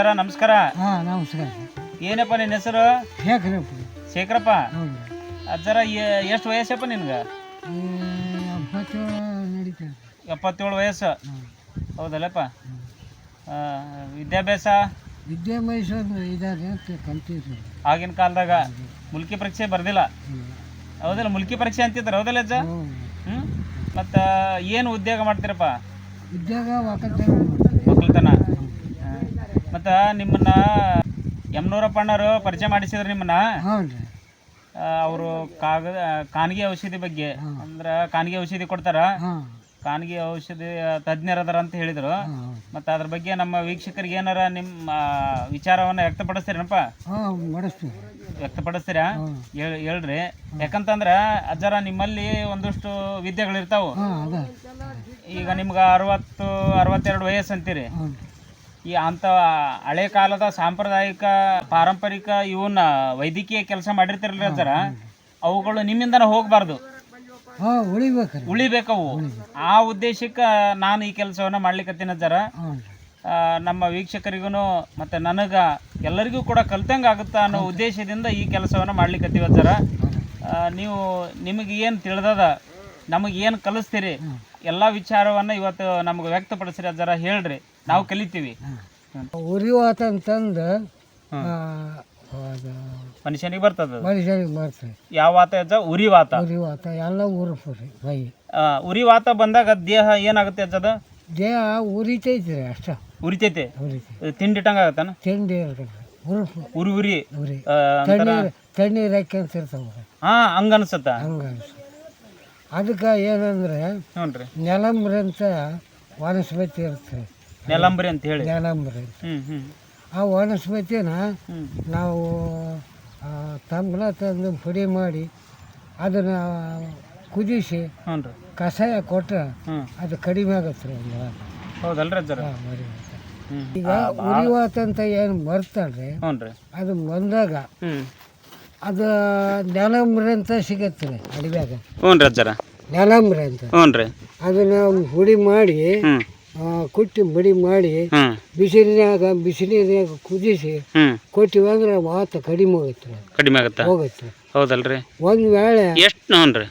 ನಮಸ್ಕಾರ. ಹಾಂ ನಮಸ್ಕಾರ. ಏನಪ್ಪ ನಿನ್ನ ಹೆಸರು? ಶೇಖರಪ್ಪ ಶೇಖರಪ್ಪ? ಹೌದು. ಅಜ್ಜರ ಎಷ್ಟು ವಯಸ್ಸಪ್ಪ ನಿನ್ಗೆ? ಈ ಎಪ್ಪತ್ತು ನಡೀತದೆ ಎಪ್ಪತ್ತೇಳು ವಯಸ್ಸು. ಹೌದಲ್ಲಪ್ಪ? ವಿದ್ಯಾಭ್ಯಾಸ? ವಿದ್ಯಾಭ್ಯಾಸ ಇದಾರೆ ಅಂತ ಕಲ್ತಿದ್ರು. ಆಗಿನ ಕಾಲದಾಗ ಮುಲ್ಕಿ ಪರೀಕ್ಷೆ ಬರ್ದಿಲ್ಲ. ಹೌದಲ್ಲ ಮುಲ್ಕಿ ಪರೀಕ್ಷೆ ಅಂತಿದ್ರು ಹೌದಲ್ಲ ಅಜ್ಜ? ಹ್ಞೂ ಮತ್ತು ಏನು ಉದ್ಯೋಗ ಮಾಡ್ತೀರಪ್ಪ? ಉದ್ಯೋಗ ಒಕ್ಕಲ್ತನ ಮತ್ತು ನಿಮ್ಮನ್ನ ಯಮ್ನೂರಪ್ಪ ಅಣ್ಣರು ಪರಿಚಯ ಮಾಡಿಸಿದ್ರು ನಿಮ್ಮನ್ನ? ಅವರು ಕಾಗದ ಕಾನಿಗೆ ಔಷಧಿ ಬಗ್ಗೆ. ಅಂದ್ರೆ ಕಾನಿಗೆ ಔಷಧಿ ಕೊಡ್ತಾರ? ಕಾನಿಗೆ ಔಷಧಿ ತಜ್ಞರದಾರ ಅಂತ ಹೇಳಿದ್ರು. ಮತ್ತೆ ಅದ್ರ ಬಗ್ಗೆ ನಮ್ಮ ವೀಕ್ಷಕರಿಗೆ ಏನಾರ ನಿಮ್ಮ ವಿಚಾರವನ್ನು ವ್ಯಕ್ತಪಡಿಸ್ತೀರೇನಪ್ಪ? ವ್ಯಕ್ತಪಡಿಸ್ತೀರ? ಹೇಳ್ರಿ. ಯಾಕಂತಂದ್ರೆ ಅಜ್ಜರ ನಿಮ್ಮಲ್ಲಿ ಒಂದಷ್ಟು ವಿದ್ಯೆಗಳಿರ್ತಾವು. ಈಗ ನಿಮ್ಗೆ ಅರವತ್ತು ಅರವತ್ತೆರಡು ವಯಸ್ಸು ಅಂತೀರಿ. ಈ ಅಂಥ ಹಳೆ ಕಾಲದ ಸಾಂಪ್ರದಾಯಿಕ ಪಾರಂಪರಿಕ ಇವನ್ನ ವೈದ್ಯಕೀಯ ಕೆಲಸ ಮಾಡಿರ್ತಿರಲ್ಲ ಸರ? ಅವುಗಳು ನಿಮ್ಮಿಂದನೇ ಹೋಗಬಾರ್ದು. ಉಳಿಬೇಕು ಉಳಿಬೇಕವು. ಆ ಉದ್ದೇಶಕ್ಕೆ ನಾನು ಈ ಕೆಲಸವನ್ನ ಮಾಡ್ಲಿಕ್ಕತ್ತೀನಿ ಸರ. ನಮ್ಮ ವೀಕ್ಷಕರಿಗೂ ಮತ್ತು ನನಗೆ ಎಲ್ಲರಿಗೂ ಕೂಡ ಕಲ್ತಂಗೆ ಆಗುತ್ತಾ ಅನ್ನೋ ಉದ್ದೇಶದಿಂದ ಈ ಕೆಲಸವನ್ನು ಮಾಡ್ಲಿಕ್ಕತ್ತೀವಿ ಸರ. ನೀವು ನಿಮಗೆ ಏನು ತಿಳಿದದ? ನಮಗೆ ಏನು ಕಲಿಸ್ತೀರಿ ಎಲ್ಲ ವಿಚಾರವನ್ನು ಇವತ್ತು ನಮ್ಗೆ ವ್ಯಕ್ತಪಡಿಸ್ರಿ ಜರ ಹೇಳ್ರಿ. ನಾವು ಕಲಿತೀವಿ. ಉರಿವಾತ ಅಂತಂದು. ಮನುಷ್ಯನಿಗೆ ಬರ್ತದ. ಮನುಷ್ಯನಿಗೆ ಬರ್ತದೆ. ಯಾವ ವಾತ ಅಜ್ಜ ಉರಿ ವಾತ ಉರಿವಾತ ಎಲ್ಲ ಉರುಫ್ರಿ ಬೈ ಆ, ಉರಿ ವಾತ ಬಂದಾಗ ದೇಹ ಏನಾಗುತ್ತೆ ಅಜ್ಜದ ದೇಹ ಉರಿತೈತ್ರಿ ಅಷ್ಟ. ಉರಿತೈತೆ? ತಿಂಡಿಟ್ಟಂಗ ಆಗತ್ತಾನ? ತಿಂಡಿ ಇರ್ತದೆ. ಉರಿ ಉರಿ. ಉರಿ. ತಣ್ಣೀರು ಹಾಕ್ಯಂತಿರ್ತಾವ ಹಾ ಹಂಗ ಅನ್ಸತ್ತ? ಹಂಗೆ ಅನ್ಸ ಅದಕ್ಕೆ ಏನಂದ್ರೆ ಹ್ಞೂ ನೆಲಂಬ್ರಿ ಅಂತ ವನಸ್ಪತಿ ಇರ್ತದೆ ನೆಲಂಬ್ರಿ ಅಂತ ಹೇಳಿ. ನೆಲಂಬ್ರಿ ಆ ವನಸ್ಪತಿನ ನಾವು ತಂಬಳ ತಂದು ಪುಡಿ ಮಾಡಿ ಅದನ್ನು ಕುದಿಸಿ ಕಷಾಯ ಕೊಟ್ಟರೆ ಅದು ಕಡಿಮೆ ಆಗತ್ತೆ ರೀ ಒಂದು ಹೌದಲ್ರಿ ಈಗ ಉರಿವಾತ ಅಂತ ಏನು ಬರ್ತಾಳ್ರಿ ಹ್ಞೂ ರೀ ಅದು ಬಂದಾಗ ಅದು ನೆಲಂಬ್ರಿ ಅಂತ ಸಿಗತ್ತೆ ರೀ ಅಡಿಬ್ಯಾಗ ಹ್ಞೂ ರೀ ಅಜ್ಜರ. ನೆಲಂಬ್ರಿ ಅಂತ. ಹ್ಞೂ ರೀ. ಅದನ್ನು ಹುಡಿ ಮಾಡಿ ಹ್ಮ್. ಕುಟ್ಟಿ ಬಡಿ ಮಾಡಿ ಹ್ಮ್. ಬಿಸಿಲಿನಾಗ ಬಿಸಿಲಿನಾಗ ಕುದಿಸಿ ಹ್ಮ್. ಕೊಟ್ಟಿವಿ ಅಂದ್ರೆ ವಾತ ಕಡಿಮೆ ಹೋಗುತ್ತೆ ರೀ. ಕಡಿಮೆ ಆಗುತ್ತೆ? ಹೋಗುತ್ತೆ. ಹೌದಲ್ರಿ. ಒಂದು ವೇಳೆ ಎಷ್ಟು ಹ್ಞೂ ರೀ.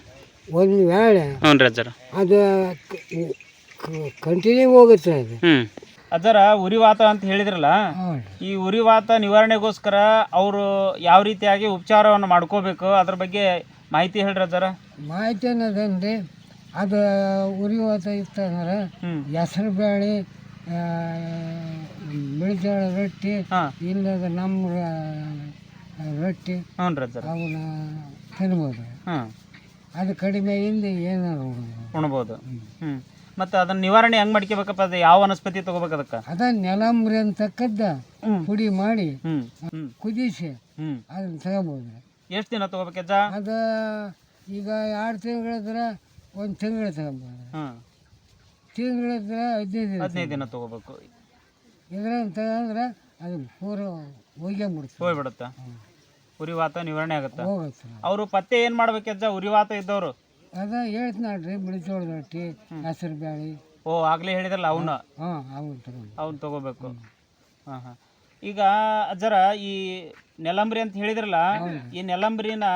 ಒಂದು ವೇಳೆ ಹ್ಞೂ ರೀ ಅಜ್ಜರ. ಅದು ಕಂಟಿನ್ಯೂ ಹೋಗುತ್ತೆ ಅದು. ಹ್ಮ್. ಅಜ್ಜರ ಉರಿವಾತ ಅಂತ ಹೇಳಿದ್ರಲ್ಲ ಈ ಉರಿವಾತ ನಿವಾರಣೆಗೋಸ್ಕರ ಅವರು ಯಾವ ರೀತಿಯಾಗಿ ಉಪಚಾರವನ್ನು ಮಾಡ್ಕೋಬೇಕು? ಅದ್ರ ಬಗ್ಗೆ ಮಾಹಿತಿ ಹೇಳ್ರಿ ಅದರ. ಮಾಹಿತಿ ಅನ್ನೋದೇನ್ರಿ ಅದು ಉರಿವಾತ ಇತ್ತಂದ್ರೆ ಹೆಸರು ಬೇಳೆ ಬಿಳಿಜೋಳ ರೊಟ್ಟಿ ಇಲ್ಲದ ನಮ್ಮ ರೊಟ್ಟಿ ಅವನ್ನ ತಿನ್ಬೋದು. ಅದು ಕಡಿಮೆ ಇಂದ ಏನಾರು ಉಣ್ಬೋದು. ಮತ್ತೆ ಅದನ್ನ ನಿವಾರಣೆ ಹೆಂಗ್ ಮಾಡ್ಕೋಬೇಕಪ್ಪ? ಅದು ಯಾವ ವನಸ್ಪತಿ ತಗೋಬೇಕು ಅದಕ್ಕೆ? ಅದ ನೆಲಂಬ್ರಿ ಅಂತಕ್ಕದ್ದ ಹ್ಮ್. ಪುಡಿ ಮಾಡಿ ಹ್ಮ್. ಹ್ಮ್. ಕುದಿಸಿ ಹ್ಮ್. ಅದನ್ನ ತಗೋಬೋದು. ಎಷ್ಟು ದಿನ ತಗೋಬೇಕಜ್ಜ ಅದ ಈಗ ಎರಡು ತಿಂಗಳಿದ್ರೆ ಒಂದು ತಿಂಗಳು ತಗೋಬೋದು. ತಿಂಗಳ ತಿಂಗಳಿದ್ರೆ ಹದಿನೈದು ದಿನ ಹದಿನೈದು ದಿನ ತಗೋಬೇಕು. ಇದ್ರಂತ ತಗೊಂಡ್ರೆ ಅದು ಪೂರ ಹೋಗೇ ಬಿಡ್ತದೆ ಹೋಗ್ಬಿಡುತ್ತ? ಉರಿವಾತ ನಿವಾರಣೆ ಆಗುತ್ತೆ? ಹೋಗುತ್ತೆ. ಅವರು ಪತ್ತೆ ಏನ್ ಮಾಡ್ಬೇಕಜ್ಜ ಉರಿವಾತ ಇದ್ದವರು. ಅದ ಹೇಳ್ತೀನಿ ನೋಡ್ರಿ ಬಿಳಿಚೋಳದ ರೊಟ್ಟಿ ಹೆಸರು ಓ ಆಗ್ಲೇ ಹೇಳಿದ್ರಲ್ಲ ಅವನ್ನ? ಹಾಂ ಅವನ್ನ ತಗೊಂಡು. ಅವ್ನು ತಗೋಬೇಕು. ಹಾಂ ಹಾಂ. ಈಗ ಅಜ್ಜರ ಈ ನೆಲಂಬ್ರಿ ಅಂತ ಹೇಳಿದ್ರಲ್ಲ ಈ ನೆಲಂಬ್ರಿನ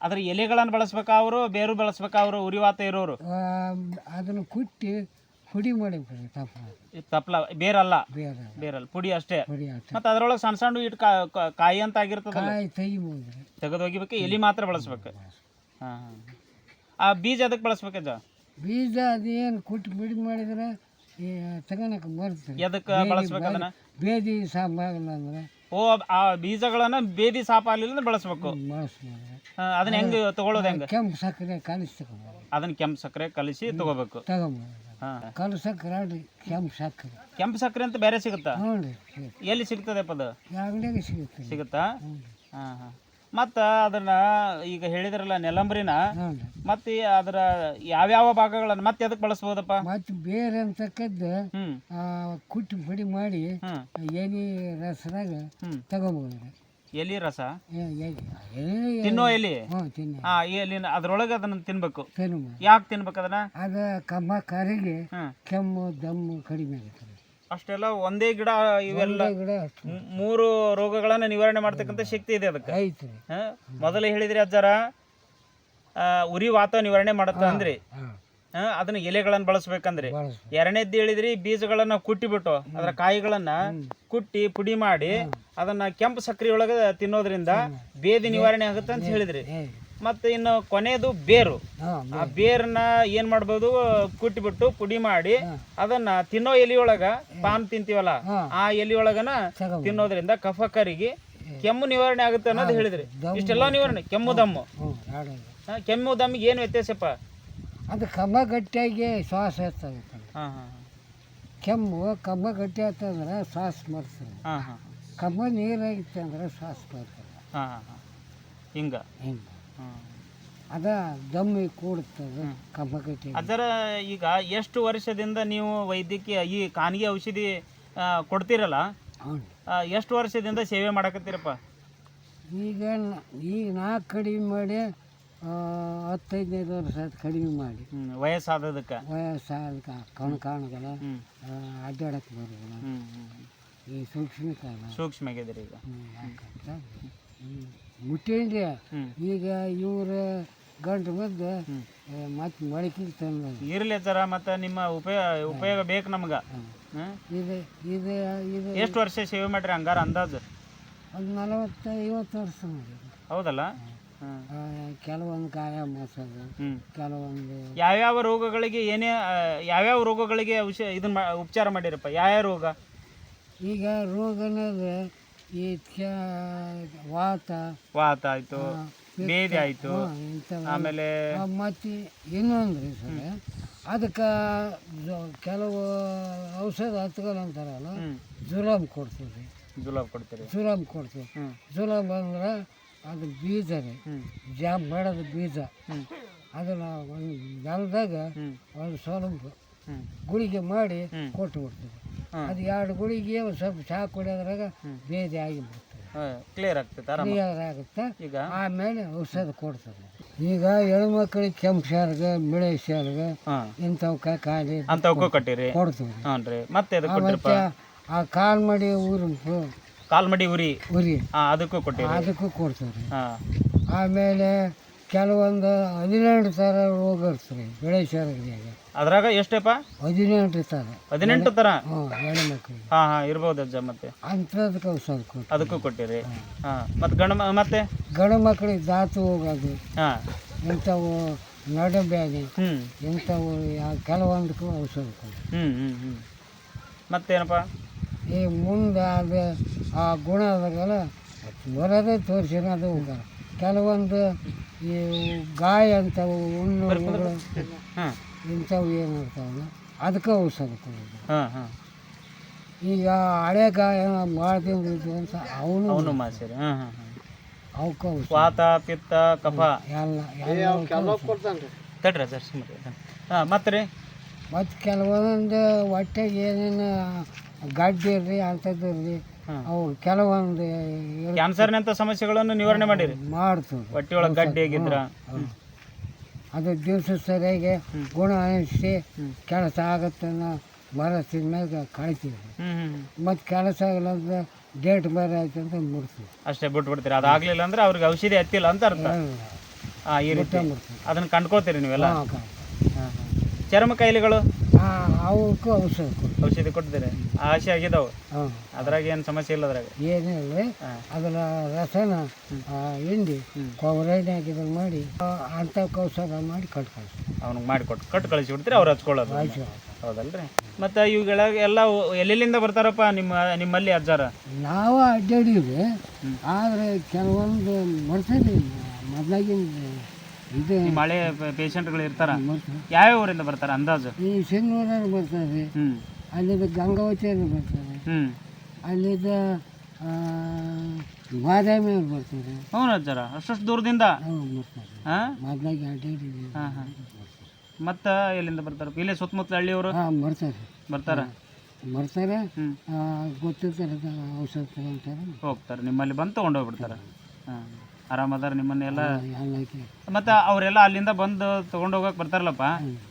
ಅದ್ರ ಎಲೆಗಳನ್ನು ಬಳಸ್ಬೇಕಾ ಅವರು ಬೇರು ಬಳಸ್ಬೇಕಾ ಅವರು ಉರಿವಾತ ಇರೋರು? ಅದನ್ನು ಕುಟ್ಟಿ ಪುಡಿ ಮಾಡಿ ತಪ್ಪಲ ತಪ್ಲ ಬೇರಲ್ಲ? ಬೇರಲ್ಲ. ಪುಡಿ ಅಷ್ಟೇ. ಮತ್ತೆ ಅದ್ರೊಳಗೆ ಸಣ್ಣ ಸಣ್ಣ ಇಟ್ಟು ಕಾಯಿ ಅಂತ ಆಗಿರ್ತದಲ್ಲ? ತೆಗಿಬೋದು. ತೆಗೆದು ಒಗಿಬೇಕು ಎಲಿ ಮಾತ್ರ ಬಳಸ್ಬೇಕು. ಹಾಂ ಹಾಂ. ಆ ಬೀಜ ಅದಕ್ಕೆ ಬಳಸ್ಬೇಕಜ್ಜ ಬೀಜ ಅದೇನು ಕುಟ್ಟಿ ಬಿಡಿ ಮಾಡಿದ್ರೆ ಈ ತಗೊಳಕ್ಕೆ ಬರ್ತದೆ ಎದಕ್ಕೆ ಬಳಸ್ಬೇಕು ಅದನ್ನ? ಬೇದಿ ಸಾಂಬಾಗಲ್ಲ ಅಂದ್ರೆ. ಓ ಆ ಬೀಜಗಳನ್ನ ಬೇದಿ ಸಾಪ ಆಗಲಿಲ್ಲ ಬಳಸ್ಬೇಕು. ಬಳಸ್ಬೋದು. ಅದನ್ನ ಹೆಂಗ್ ತಗೊಳ್ಳೋದು ಹೆಂಗ್? ಕೆಂಪು ಸಕ್ಕರೆ ಕಲಿಸಿ ತಗೊಬೋದು. ಅದನ್ನ ಕೆಂಪು ಸಕ್ಕರೆ ಕಲಿಸಿ ತಗೋಬೇಕು. ತಗೊಬೋದು. ಹಾಂ. ಕಲ್ಲು ಸಕ್ಕರೆ ಕೆಂಪು ಸಕ್ಕರೆ. ಕೆಂಪು ಸಕ್ಕರೆ ಅಂತ ಬೇರೆ ಸಿಗುತ್ತಾ? ಹ್ಞೂ ರೀ ಎಲ್ಲಿ ಸಿಗ್ತದೆ ಅದು? ಅಂಗಡಿಯಾಗ ಸಿಗುತ್ತೆ. ಸಿಗುತ್ತಾ? ಹಾ ಹಾಂ. ಮತ್ತು ಅದನ್ನ ಈಗ ಹೇಳಿದ್ರಲ್ಲ ನೆಲಂಬ್ರಿನ ಮತ್ತೆ ಅದರ ಯಾವ್ಯಾವ ಭಾಗಗಳನ್ನು ಮತ್ತೆ ಅದಕ್ಕೆ ಬಳಸ್ಬೋದಪ್ಪ? ಮತ್ತು ಬೇರೆ ಅಂತಕ್ಕದ್ದು ಕುಟ್ಟಿ ಪುಡಿ ಮಾಡಿ ಎಲಿ ಎಲೆ ರಸದಾಗ ರೀ ಎಲಿ ರಸ? ಎಲೆ ಎಲೆ. ತಿನ್ನೋ ಎಲಿ? ಹ್ಞೂ ತಿನ್ನ. ಆ ಎಲಿನ ಅದ್ರೊಳಗೆ ಅದನ್ನ ತಿನ್ಬೇಕು. ಯಾಕೆ ತಿನ್ಬೇಕು ಅದನ್ನ? ಅದು ಕಮ್ಮ ಕರಿಗೆ ಕೆಮ್ಮು ದಮ್ಮು ಕಡಿಮೆ ಆಗುತ್ತೆ. ಅಷ್ಟೆಲ್ಲ ಒಂದೇ ಗಿಡ ಇವೆಲ್ಲ ಗಿಡ ಮೂರು ರೋಗಗಳನ್ನ ನಿವಾರಣೆ ಮಾಡ್ತಕ್ಕಂಥ ಶಕ್ತಿ ಇದೆ ಅದಕ್ಕೆ. ಐತ್ರಿ ಹಾ? ಮೊದಲೇ ಹೇಳಿದ್ರಿ ಅಜ್ಜಾರ ಆ, ಉರಿ ವಾತ ನಿವಾರಣೆ ಮಾಡುತ್ತೆ ಅಂದ್ರಿ. ಹಾಂ. ಹಾ, ಅದನ್ನ ಎಲೆಗಳನ್ನ ಬಳಸ್ಬೇಕಂದ್ರಿ. ಬಳಸ್ಬೇಕು. ಎರಡನೇದ್ದು ಹೇಳಿದ್ರಿ ಬೀಜಗಳನ್ನ ಕುಟ್ಟಿಬಿಟ್ಟು ಅದರ ಕಾಯಿಗಳನ್ನ ಕುಟ್ಟಿ ಪುಡಿ ಮಾಡಿ ಅದನ್ನ ಕೆಂಪು ಸಕ್ಕರೆ ಒಳಗೆ ತಿನ್ನೋದ್ರಿಂದ ಬೇದಿ ನಿವಾರಣೆ ಆಗುತ್ತೆ ಅಂತ ಹೇಳಿದ್ರಿ. ಮತ್ತೆ ಇನ್ನು ಕೊನೆಯದು ಬೇರು. ಆ ಬೇರನ್ನ ಏನ್ ಮಾಡ್ಬೋದು ಕುಟ್ಟಿಬಿಟ್ಟು ಪುಡಿ ಮಾಡಿ ಅದನ್ನ ತಿನ್ನೋ ಎಲಿಯೊಳಗ ಪಾನ್ ತಿಂತೀವಲ್ಲ ಆ ಎಲಿಯೊಳಗನ ತಿನ್ನೋದ್ರಿಂದ ಕಫ ಕರಿಗಿ ಕೆಮ್ಮು ನಿವಾರಣೆ ಆಗುತ್ತೆ ಅನ್ನೋದು ಹೇಳಿದ್ರಿ. ಇಷ್ಟೆಲ್ಲ ನಿವಾರಣೆ ಕೆಮ್ಮು ದಮ್ಮು. ಕೆಮ್ಮು ದಮ್ಮಿಗೆ ಏನು ವ್ಯತ್ಯಾಸಪ್ಪ? ಅದು ಕಮ್ಮ ಗಟ್ಟಿಯಾಗಿ ಶ್ವಾಸ ಹೆಚ್ಚಾಗುತ್ತೆ ಹಾ ಹಾ ಕೆಮ್ಮು ಕಮ್ಮ ಗಟ್ಟಿ ಆಯ್ತಂದ್ರೆ ಶ್ವಾಸ ಹಾ ಕಮ್ಮ ನೀರಾಗಿತ್ತು ಅಂದ್ರೆ ಶ್ವಾಸ ಮಾಡ್ತಾರೆ ಹಿಂಗ ಹಾ ಹಾ. ಹಿಂಗ. ಅದ ದಮ್ಮಿ ಕೂಡುತ್ತದೆ ಕಮ್ಮ ಗಟ್ಟಿ ಅದರ ಈಗ ಎಷ್ಟು ವರ್ಷದಿಂದ ನೀವು ವೈದ್ಯಕೀಯ ಈ ಖಾನಗಿ ಔಷಧಿ ಆ, ಕೊಡ್ತೀರಲ್ಲ? ಆ, ಎಷ್ಟು ವರ್ಷದಿಂದ ಸೇವೆ ಮಾಡಕತ್ತೀರಪ್ಪ? ಈಗ ನ- ಈಗ ನಾ ಕಡಿಮೆ ಮಾಡಿ ಹತ್ತೈದು ಹತ್ತೈದೈದು ವರ್ಷ ಆಯ್ತು ಕಡಿಮೆ ಮಾಡಿ. ಹ್ಮ್ ವಯಸ್ಸಾದದಕ್ಕೆ. ವಯಸ್ಸಾದ ಕಣ್ ಕಾಣಗಲ್ಲ. ಹ್ಮ್. ಅಡ್ಡಾಡಕ್ಕೆ ಬರೋದಿಲ್ಲ. ಹ್ಮ್ ಹ್ಮ್ ಈ ಸೂಕ್ಷ್ಮ ಕಾಲ. ಸೂಕ್ಷ್ಮ ಆಗಿದ್ರಿ ಈಗ. ಹ್ಮ್. ಈಗ ಇವ್ರ ಗಂಟು ಬದ್ದು ಹ್ಮ್. ಮತ್ತೆ ಮೊಳಕಿಗೆ ತಂದ ಇರ್ಲಿ ಸರ ಮತ್ತೆ ನಿಮ್ಮ ಉಪಯೋಗ ಉಪಯೋಗ ಬೇಕು ನಮ್ಗ? ಇದು ಇದು ಇದು ಎಷ್ಟು ವರ್ಷ ಸೇವೆ ಮಾಡ್ರಿ ಹಂಗಾರ ಅಂದಾಜು? ಒಂದು ನಲವತ್ತು ಐವತ್ತು ವರ್ಷ ಮಾಡಿ ಹೌದಲ್ಲ? ಕೆಲವೊಂದು ಕಾಯ ಮೋಸೋದು ಹ್ಮ್. ಕೆಲವೊಂದು ಯಾವ್ಯಾವ ರೋಗಗಳಿಗೆ ಏನೇ ಯಾವ್ಯಾವ ರೋಗಗಳಿಗೆ ಔಷಧ ಇದನ್ನ ಉಪಚಾರ ಮಾಡಿರಪ್ಪ? ಯಾವ್ಯಾವ ರೋಗ? ಈಗ ರೋಗ ಅನ್ನೋದು ಕ್ಯಾ ವಾತ. ವಾತ ಆಯ್ತು ಬೇರೆ ಆಯ್ತು ಆಮೇಲೆ ಮತ್ತು ಇನ್ನೊಂದ್ರಿ ಸರ್. ಅದಕ್ಕೆ ಕೆಲವು ಔಷಧ ಹತ್ಗಳು ಅಂತಾರಲ್ಲ ಜುಲಾಮ್ ಕೊಡ್ತೀವಿ ಜುಲಾಬ್ ಕೊಡ್ತೀರಿ. ಜುಲಾಮ್ ಕೊಡ್ತೀವಿ. ಜುಲಾಮ್ ಅಂದ್ರೆ ಅದು ಬೀಜ ರೀ. ಜಾಮ್ ಮಾಡೋದು ಬೀಜ. ಅದನ್ನ ಒಂದು ನೆಲದಾಗ ಒಂದು ಸ್ವಲ್ಪ ಗುಳಿಗೆ ಮಾಡಿ. ಕೊಟ್ಟು ಬಿಡ್ತೀವಿ. ಅದು ಎರಡು ಗುಳಿಗೆ ಒಂದು ಸ್ವಲ್ಪ ಚಹಾ ಕುಡಿಯೋದ್ರಾಗ ಬೇದಿ ಆಗಿಬಿಡ್ತದೆ. ಕ್ಲಿಯರ್ ಆಗ್ತೈತೆ ಕ್ಲಿಯರ್ ಆಗುತ್ತೆ. ಈಗ? ಆಮೇಲೆ ಔಷಧ ಕೊಡ್ತಾರೆ. ಈಗ ಹೆಣ್ಮಕ್ಳಿಗೆ ಕೆಂಪು ಶಾರ್ಗೆ ಬಿಳಿ ಶಾರ್ಗೆ ಹಾ. ಇಂಥವಕ್ಕೆ ಖಾಲಿ ಅಂತವಕ್ಕೂ ಕಟ್ಟಿರಿ. ಕೊಡ್ತೀವಿ. ಹ್ಞೂ ಮತ್ತೆ ಅದಕ್ಕೆ ಕೊಟ್ಟಿರಪ್ಪ? ಮತ್ತೆ ಆ ಕಾಲ್ ಮಾಡಿ ಊರು ಕಾಲ್ಮಡಿ ಉರಿ. ಉರಿ. ಹಾ ಅದಕ್ಕೂ ಕೊಟ್ಟಿರಿ. ಅದಕ್ಕೂ ಕೊಡ್ತೀವಿ. ಹಾ. ಆಮೇಲೆ ಕೆಲವೊಂದು ಹದಿನೆಂಟು ಥರ ರೋಗ ಇರ್ತದೆ ಬೆಳೆ ಶಾರ್ಗೆ ಅದ್ರಾಗ ಎಷ್ಟಪ್ಪ? ಹದಿನೆಂಟು ತರ. ಹದಿನೆಂಟು ತರ? ಹ್ಞೂ ಹೆಣ್ಮಕ್ಳಿಗೆ ಹಾ ಹಾ ಇರ್ಬೋದು ಅಜ್ಜ ಮತ್ತೆ. ಅಂಥದಕ್ಕೆ ಔಷಧ ಅದಕ್ಕೂ ಕೊಟ್ಟಿರಿ. ಹಾ. ಮತ್ತೆ ಗಣ ಮ- ಮತ್ತೆ? ಗಂಡು ಮಕ್ಕಳಿಗೆ ದಾತು ಹೋಗೋದು. ಹಾ. ಇಂಥವು ನಡುಬ್ಯಾನಿ ಹ್ಮ್. ಇಂಥವು ಯಾ- ಕೆಲವೊಂದಕ್ಕೂ ಔಷಧ ಹ್ಞೂ ಹ್ಮ್ ಹ್ಮ್ ಹ್ಮ್. ಮತ್ತೇನಪ್ಪ? ಈ ಮುಂದೆ ಅದು ಆ ಗುಣ ಅದಾಗಲ್ಲ ಬರೋದೇ ತೋರಿಸಿನ ಅದು ಹೋಗಲ್ಲ ಕೆಲವೊಂದು ಈ ಗಾಯ ಅಂತ ಹುಣ್ಣು ಹಾಂ. ಇಂಥವು ಏನು ಇರ್ತಾವಲ್ಲ ಅದಕ್ಕೆ ಔಷಧ ಕೊಡೋದು. ಹಾಂ ಹಾಂ. ಈಗ ಹಳೆ ಗಾಯ ತಿಂದಿದ್ದು ಅಂತ ಅವನು ಅವನು ಮಾಸಿರಿ ಹಾಂ ಹಾಂ ಹಾಂ. ಅವಕ್ಕೆ ಔಷಧ. ವಾತ ಪಿತ್ತ ಕಫ. ಎಲ್ಲ ಎಲ್ಲ ತಡ್ರಿ ಸರ್ ಸುಮ್ಮನೆ ಹಾ ಮತ್ತೆ ರೀ? ಮತ್ತು ಕೆಲವೊಂದು ಹೊಟ್ಟೆಗೆ ಏನೇನು ಗಡ್ಡೆ ಇರಲಿ ಅಂಥದ್ದು ಇರಲಿ. ಅವು ಕೆಲವೊಂದು ಕ್ಯಾನ್ಸರ್ನಂಥ ಸಮಸ್ಯೆಗಳನ್ನು ನಿವಾರಣೆ ಮಾಡಿರಿ. ಮಾಡ್ತೀವಿ ಹೊಟ್ಟೆ ಒಳಗೆ ಗಡ್ಡೆ ಆಗಿದ್ರ ಅದು ದಿವಸ ಸರಿಯಾಗಿ ಗುಣ ಅನಿಸಿ. ಕೆಲಸ ಆಗುತ್ತೆ ಭರವಸೆ ಮೇಲೆ ಹ್ಮ್. ಮತ್ತು ಕೆಲಸ ಆಗಿಲ್ಲ ಅಂದ್ರೆ ಡೇಟ್ ಬೇರೆ ಆಯ್ತು ಅಂತ ಮುಡ್ತೀವಿ ಅಷ್ಟೇ ಬಿಟ್ಬಿಡ್ತೀರಿ ಬಿಡ್ತೀರಿ? ಅದಾಗ್ಲಿಲ್ಲ ಅಂದ್ರೆ ಅವ್ರಿಗೆ ಔಷಧಿ ಹತ್ತಿಲ್ಲ ಅಂತ ಅರ್ಥ. ಹಾ ಈ ರೀತಿ. ಅದನ್ನ ಕಂಡ್ಕೊಳ್ತೀರಿ ನೀವೆಲ್ಲ. ಚರ್ಮ ಕಾಯಿಲೆಗಳು ಅವಕ್ಕೂ ಔಷಧ ಔಷಧಿ ಕೊಟ್ಟಿದ್ದೀರಿ. ಆಸೆ ಆಗಿದಾವು ಹಾಂ. ಅದ್ರಾಗ ಏನು ಸಮಸ್ಯೆ ಇಲ್ಲ ಅದ್ರಾಗ. ಏನಿಲ್ಲ. ಅದರ ರಸನ ಹಿಂಡಿ. ಕೊಬ್ಬರಿ ಹಾಕಿದ್ರೆ ಮಾಡಿ ಅಂತ ಔಷಧ ಮಾಡಿ ಕಟ್ಕೊಳ್ತೀವಿ ಅವ್ನಿಗೆ ಮಾಡಿಕೊಟ್ಟು ಕಟ್ಟು ಕಳಿಸಿ ಬಿಡ್ತೀರಿ ಅವ್ರು ಹಚ್ಕೊಳ್ಳೋದು. ಹೌದಲ್ರಿ. ಮತ್ತು ಇವುಗಳ ಎಲ್ಲ ಎಲ್ಲೆಲ್ಲಿಂದ ಬರ್ತಾರಪ್ಪ ನಿಮ್ಮ ನಿಮ್ಮಲ್ಲಿ ಅಜ್ಜಾರ? ನಾವು ಅಡ್ಡಾಡಿವಿ ಆದರೆ ಕೆಲವೊಂದು ಬರ್ತದೆ ಮೊದಲಾಗಿಂದ ಇದು. ಈ ಮಳೆ ಪೇಷಂಟ್ಗಳು ಇರ್ತಾರ. ಯಾವ ಯಾವ್ಯಾವ ಊರಿಂದ ಬರ್ತಾರ ಅಂದಾಜು? ಈ ಸಿಂಗೂರಲ್ಲಿ ಬರ್ತಾರೆ. ಹ್ಮ್. ಅಲ್ಲಿದ್ದ ಗಂಗಾವತಿಯವರು ಬರ್ತಾರೆ. ಹ್ಮ್. ಅಲ್ಲಿದ್ದ ಆ, ಬಾದಾಮಿಯವ್ರು ಬರ್ತಾರೆ. ಹ್ಞೂ ಅಜ್ಜಾರ ಅಷ್ಟು ದೂರದಿಂದ? ಅವ್ರು ಬರ್ತಾರೆ. ಹಾ ಮೊದಲಾಗಿ ಅಡ್ಡಾಡಿವಿ ಹಾ ಹಾ. ಮತ್ತ ಎಲ್ಲಿಂದ ಬರ್ತಾರ? ಇಲ್ಲೇ ಸುತ್ತಮುತ್ತಲ ಹಳ್ಳಿಯವರು? ಹಾಂ ಬರ್ತಾರೆ. ಬರ್ತಾರ? ಬರ್ತಾರೆ. ಹ್ಮ್. ಆ, ಗೊತ್ತಿರ್ತಾರೆ ಔಷಧ ತಗೊಂತಾರೆ. ಹೋಗ್ತಾರೆ ನಿಮ್ಮಲ್ಲಿ ಬಂದು ತೊಗೊಂಡೋಗ್ಬಿಡ್ತಾರೆ. ಹಾಂ. ಆರಾಮದಾರ ನಿಮ್ಮನ್ನೆಲ್ಲ? ಮತ್ತೆ ಅವರೆಲ್ಲ ಅಲ್ಲಿಂದ ಬಂದು ತಗೊಂಡ್ ಹೋಗಕ್ ಬರ್ತಾರಲ್ಲಪ್ಪ?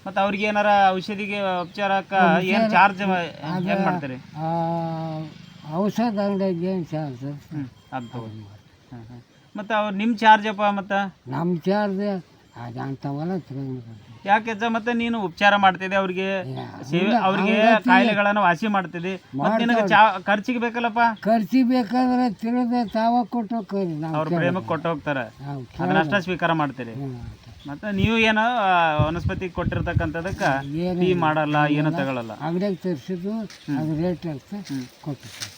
ಮತ್ತೆ ಅವ್ರಿಗೆ ಏನಾರ ಔಷಧಿಗೆ ಉಪಚಾರಕ್ಕ ಏನ್ ಚಾರ್ಜ್ ಹೆಂಗ್ ಮಾಡ್ತೀರಿ? ಆ, ಔಷಧ ಅಂಗಡಿಗೆ ಏನು ಚಾರ್ಜ್ ಅದು ತಗೊಂಡು ಮತ್ತೆ ಅವ್ರು ನಿಮ್ಮ ಚಾರ್ಜ್ ಅಪ್ಪ ಮತ್ತೆ? ನಮ್ಮ ಚಾರ್ಜ್ ತಗೊಂಡು ಯಾಕೆ ಅಜ್ಜ ಮತ್ತೆ ನೀನು ಉಪಚಾರ ಮಾಡ್ತಿದ್ದೆ ಅವ್ರಿಗೆ? ಸೇವೆ ಅವ್ರಿಗೆ ಕಾಯಿಲೆಗಳನ್ನು ವಾಸಿ ಮಾಡ್ತಿದ್ದೆ. ಮತ್ತೆ ನಿನಗೆ ಚಾ ಖರ್ಚಿಗೆ ಬೇಕಲ್ಲಪ್ಪ? ಖರ್ಚಿ ಬೇಕಾದ್ರೆ ತಿಳಿದ ತಾವ ಕೊಟ್ಟು ನಾವು ಅವ್ರ ಪ್ರೇಮಕ್ಕೆ ಕೊಟ್ಟು ಹೋಗ್ತಾರೆ. ನಾವು ಅದನ್ನ ಅಷ್ಟ ಸ್ವೀಕಾರ ಮಾಡ್ತೀರಿ. ಮತ್ತೆ ನೀವು ಏನೋ ವನಸ್ಪತಿ ಕೊಟ್ಟಿರ್ತಕ್ಕಂಥದಕ್ಕ ಟೀ ಮಾಡಲ್ಲ ಏನು ತಗೊಳ್ಳಲ್ಲ ತರಿಸಿದ್ದು ಅದು ರೇಟ್ ಅಂತ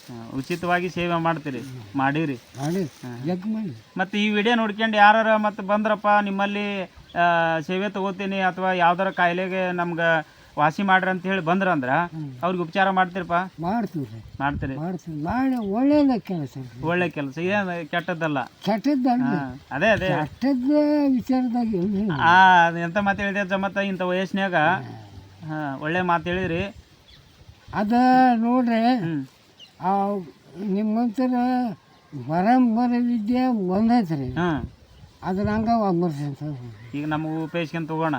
ಹಾ, ಉಚಿತವಾಗಿ ಸೇವೆ ಮಾಡ್ತೀರಿ. ಮಾಡಿರಿ. ಮಾಡಿ ಜಗ್ ಮಾಡಿ ಮತ್ತೆ ಈ ವಿಡಿಯೋ ನೋಡ್ಕೊಂಡು ಯಾರು ಮತ್ತೆ ಬಂದ್ರಪ್ಪ ನಿಮ್ಮಲ್ಲಿ ಸೇವೆ ತಗೋತೀನಿ ಅಥವಾ ಯಾವ್ದಾರ ಕಾಯಿಲೆಗೆ ನಮ್ಗೆ ವಾಸಿ ಮಾಡ್ರಿ ಅಂತ ಹೇಳಿ ಬಂದ್ರಂದ್ರ ಅವ್ರಿಗೆ ಉಪಚಾರ ಮಾಡ್ತೀರಪ್ಪ? ಮಾಡ್ತೀವಿ ರೀ ಮಾಡ್ತೀರಿ. ಮಾಡ್ತೀವಿ. ಮಾಡಿ ಒಳ್ಳೇದ ಕೆಲಸ ರೀ ಒಳ್ಳೆ ಕೆಲಸ. ಏನು ಕೆಟ್ಟದ್ದಲ್ಲ? ಕೆಟ್ಟದ್ದಲ್ಲ. ಹಾ, ಅದೇ ಅದೇ. ಕೆಟ್ಟದ್ದ ವಿಚಾರದಾಗ ಇಲ್ರಿ ಆ ಅದ್ ಎಂತ ಮಾತು ಹೇಳಿದೆ ಮತ್ತ ಮತ್ತೆ ಇಂಥ ವಯಸ್ಸಿನಾಗ ಹಾ. ಒಳ್ಳೆ ಮಾತು ಹೇಳಿದ್ರಿ ಅದ ನೋಡ್ರಿ ಹ್ಮ್. ಆ ನಿಮ್ಮಂತರ ಬರಂಬರ ವಿದ್ಯೆ ಒಂದೈತ್ರಿ ಹ್ಮ್ ಅದ್ರ ಹಂಗ ಸರ್ ಈಗ ನಮಗೆ ಉಪಯೋಗಿಸ್ಕೊಂಡು ತಗೋಣ.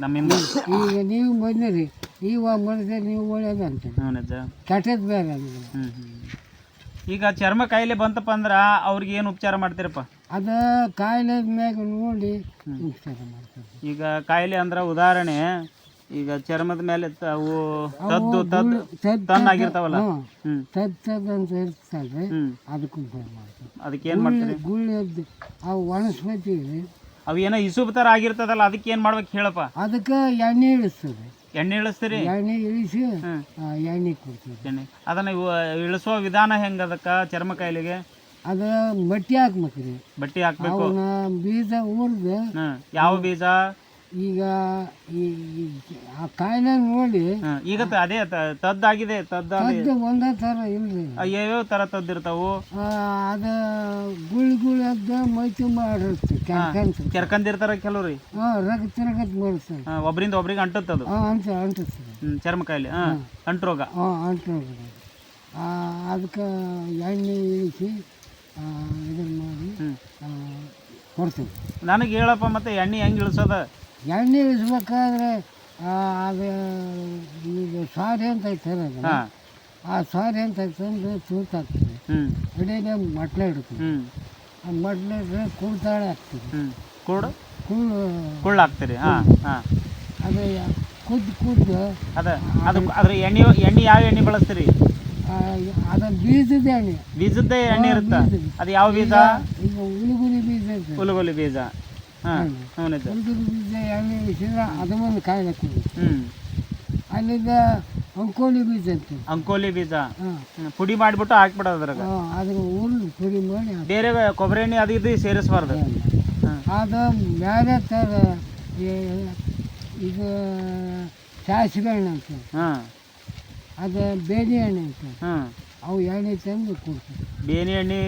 ನಮ್ಮಿಂದ. ಈಗ ನೀವು ಬಂದಿರಿ ಈ ಒಬ್ಬರ್ಸೆ ನೀವು ಒಳ್ಳೇದಂತ ಹ್ಞೂ ಅಜ್ಜ ಕೆಟ್ಟದ್ದು ಬೇರೆ ಅಂದ್ರೆ ಹ್ಮ್ ಈಗ ಚರ್ಮ ಕಾಯಿಲೆ ಬಂತಪ್ಪ ಅಂದ್ರೆ ಅವ್ರಿಗೆ ಏನು ಉಪಚಾರ ಮಾಡ್ತೀರಪ್ಪ? ಅದು ಕಾಯಿಲೆ ಮ್ಯಾಗ ನೋಡಿ ಉಪಚಾರ ಮಾಡ್ತಾರೆ ಈಗ ಕಾಯಿಲೆ ಅಂದ್ರೆ ಉದಾಹರಣೆ ಈಗ ಚರ್ಮದ ಮೇಲೆ ಅವು ತದ್ದು ತದ್ದು ತದ್ ತಣ್ಣಾಗಿರ್ತಾವಲ್ಲ ತದ್ದು ಹ್ಮ್. ತದ್ ತದ್ ಅಂತ ಇರ್ತದೆ. ಅದಕ್ಕೆ ಉಪಚಾರ ಮಾಡ್ತಾರೆ ಅದಕ್ಕೆ ಏನು ಮಾಡ್ತೀರಿ? ವನಸ್ಪತಿ ರೀ ಅವು ಏನೋ ಇಸುಬ್ ಥರ ಆಗಿರ್ತದಲ್ಲ ಅದಕ್ಕೆ ಏನು ಮಾಡ್ಬೇಕು ಹೇಳಪ್ಪ? ಅದಕ್ಕೆ ಎಣ್ಣೆ ಇಳಿಸ್ತದೆ. ಎಣ್ಣೆ ಇಳಿಸ್ತೀರಿ? ಎಣ್ಣೆ ಇಳಿಸಿ ಎಣ್ಣೆ ಕೊಡ್ತೀವಿ. ಎಣ್ಣೆ. ಅದನ್ನ ಇಳಿಸೋ ವಿಧಾನ ಹೆಂಗ ಅದಕ್ಕೆ ಚರ್ಮ ಕಾಯಿಲೆಗೆ? ಅದು ಮಟ್ಟಿ ಹಾಕ್ಬೇಕ್ರಿ. ಬಟ್ಟಿ ಹಾಕ್ಬೇಕು. ಬೀಜ ಹ್ಮ್. ಯಾವ ಬೀಜ? ಈಗ ಈ ಆ ಕಾಯಿಲೆ ನೋಡಿ. ಈಗ ತ- ಅದೇ ತ- ತದ್ದಾಗಿದೆ ತದ್ದ ಅದು ಒಂದೇ ಥರ ಇಲ್ರಿ. ಯಾವ್ಯಾವ ತರ ತದ್ದಿರ್ತಾವು. ಆ, ಅದು ಗುಳಿ ಗುಳಿ ಅದ ಮೈ ತುಂಬ ಆಡಿರುತ್ತೆ ಕೆಂಕಂತ ಕೆರ್ಕಂದಿರ್ತಾರ ಕೆಲವ್ರಿ. ಹಾಂ ರಗತ್ ರಗತ್ ಬರ್ತದೆ ಹಾ, ಒಬ್ರಿಂದ ಒಬ್ರಿಗೆ ಅಂಟುತ್ತದು ಹಾಂ ಅಂತ ಹ್ಮ್ ಚರ್ಮ ಕಾಯಿಲೆ ಹಾ ಅಂಟ್ರೋಗ ಹಾಂ ಅಂಟು ಅದಕ್ಕೆ ಎಣ್ಣೆ ಇಳಿಸಿ ಇದನ್ನು ಮಾಡಿ ಹ್ಮ್. ಆ, ಕೊಡ್ತೀವಿ. ನನಗೆ ಹೇಳಪ್ಪ ಮತ್ತೆ ಎಣ್ಣೆ ಹೆಂಗ್ ಇಳಿಸೋದ? ಎಣ್ಣೆ ಇಳಿಸ್ಬೇಕಾದ್ರೆ ಆ, ಅದು ಈಗ ಸಾರಿ ಅಂತ ಐತಲ್ಲ ಅದು. ಹಾ. ಆ ಸಾರಿ ಅಂತ ತಂದು ತೂತಾಕ್ತೀವಿ ಹ್ಮ್. ಅಡಿಗೆ ಮಟ್ಲೆ ಇಡ್ತೀವಿ ಹ್ಮ್. ಆ ಮಟ್ಲೆ ಇಟ್ಟರೆ ಕುಳ್ತಾಳೆ ಹಾಕ್ತೀವಿ ಹ್ಮ್. ಕೂಡು ಕುಳ್ಳು ಕುಳ್ಳು ಹಾಕ್ತೀರಿ ಹಾಂ ಹಾ. ಅದು ಕುದ್ದು ಕುದ್ದು ಅದ ಅದು ಅದ್ರ ಎಣ್ಣೆ ಎಣ್ಣೆ ಯಾವ ಎಣ್ಣೆ ಬಳಸ್ತೀರಿ? ಆ, ಅದು ಬೀಜದ ಎಣ್ಣೆ. ಬೀಜದ್ದೇ ಎಣ್ಣೆ ಇರುತ್ತೆ. ಅದು ಯಾವ ಬೀಜ? ಈಗ ಉಳುಗುಲಿ ಬೀಜ ಇರ್ತದೆ. ಹುಲುಗುಲಿ ಬೀಜ. ಉಳುಗುಲಿ ಬೀಜ ಎಣ್ಣೆ ಅದು ಒಂದು ಕಾಯಿಲೆ ಹ್ಮ್. ಅಲ್ಲಿಂದ ಅಂಕೋಲಿ ಬೀಜ ಅಂತ. ಅಂಕೋಲಿ ಬೀಜ. ಪುಡಿ ಮಾಡಿಬಿಟ್ಟು ಹಾಕ್ಬಿಡೋದು ಅದ್ರಾಗ. ಅದ್ರ ಹುರಿದು ಪುಡಿ ಮಾಡಿ. ಬೇರೆ ಕೊಬ್ಬರಿ ಎಣ್ಣೆ ಅದು ಇದು ಸೇರಿಸಬಾರ್ದು. ಅದು ಬೇರೆ ಥರ ಈ- ಇದು ಸಾಸಿವೆ ಹಣ್ಣು ಅಂತ. ಹಾ. ಅದು ಬೇಲಿ ಹಣ್ಣು ಅಂತ. ಅವು ಎಣ್ಣೆ ತಂದು ಕೊಡ್ತೀವಿ ಬೇನಿ ಎಣ್ಣೆ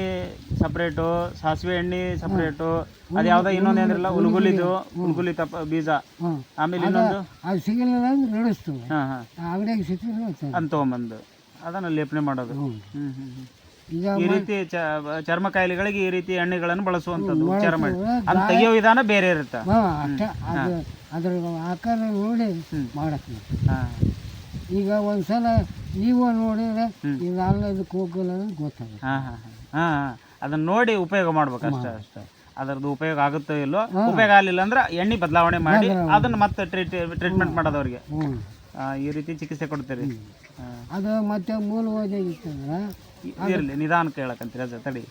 ಸಪ್ರೇಟು ಸಾಸಿವೆ ಎಣ್ಣೆ ಸಪ್ರೇಟು ಅದು ಯಾವ್ದೋ ಇನ್ನೊಂದು ಏನಿರಲ್ಲ ಉಲ್ಗುಲಿದು ಉಲ್ಗುಲಿ ತಪ್ಪ ಬೀಜ. ಹಾಂ. ಆಮೇಲೆ ಇನ್ನೊಂದು? ಅದು ಸಿಗಲಿಲ್ಲ ಅಂದ್ರೆ ನಡೆಸ್ತೇವೆ ಹಾ ಹಾಂ. ಅಂಗಡಿಯಾಗ ಸಿಕ್ಕಿದ್ರೆ ಅಂತ ತೊಗೊಂಬಂದು. ಅದನ್ನ ಲೇಪನೆ ಮಾಡೋದು. ಹ್ಞೂ ಹ್ಮ್ ಈಗ ಈ ರೀತಿ ಚ- ಚರ್ಮ ಕಾಯಿಲೆಗಳಿಗೆ ಈ ರೀತಿ ಎಣ್ಣೆಗಳನ್ನು ಬಳಸುವಂಥದ್ದು ಉಪಚಾರ ಮಾಡಿ. ಅದು ತೆಗೆಯೋ ವಿಧಾನ ಬೇರೆ ಇರುತ್ತೆ. ಹಾಂ ಅಷ್ಟ ಅದು ಅದ್ರ ಆಕಾರ ನೋಡಿ ಮಾಡಕ್ಕೆ. ಈಗ ಒಂದು ಸಲ ನೀವು ನೋಡಿದ್ರೆ ಇದು ಅಲ್ಲ ಇದಕ್ಕೆ ಹೋಗಲ್ಲ ಅಂತ ಗೊತ್ತಾಗುತ್ತೆ. ಹಾ ಹಾ ಹಾ. ಹಾ ಅದನ್ನ ನೋಡಿ ಉಪಯೋಗ ಮಾಡ್ಬೇಕು ಅಷ್ಟೇ ಅಷ್ಟೇ. ಅದರದ್ದು ಉಪಯೋಗ ಆಗುತ್ತೋ ಇಲ್ಲೋ ಉಪಯೋಗ ಆಗಲಿಲ್ಲ ಅಂದ್ರೆ ಎಣ್ಣೆ ಬದಲಾವಣೆ ಮಾಡಿ ಅದನ್ನ ಮತ್ತೆ ಟ್ರೀಟ್ ಟ್ರೀಟ್ಮೆಂಟ್ ಮಾಡೋದು ಅವ್ರಿಗೆ ಆ, ಈ ರೀತಿ ಚಿಕಿತ್ಸೆ ಕೊಡ್ತೀರಿ. ಅದು ಮತ್ತೆ ಮೂಲವಾಗಿ ಇರ್ಲಿ ನಿಧಾನಕ್ಕೆ ಹೇಳಕಂತೀರಿ ಅದೇ ತಡಿ.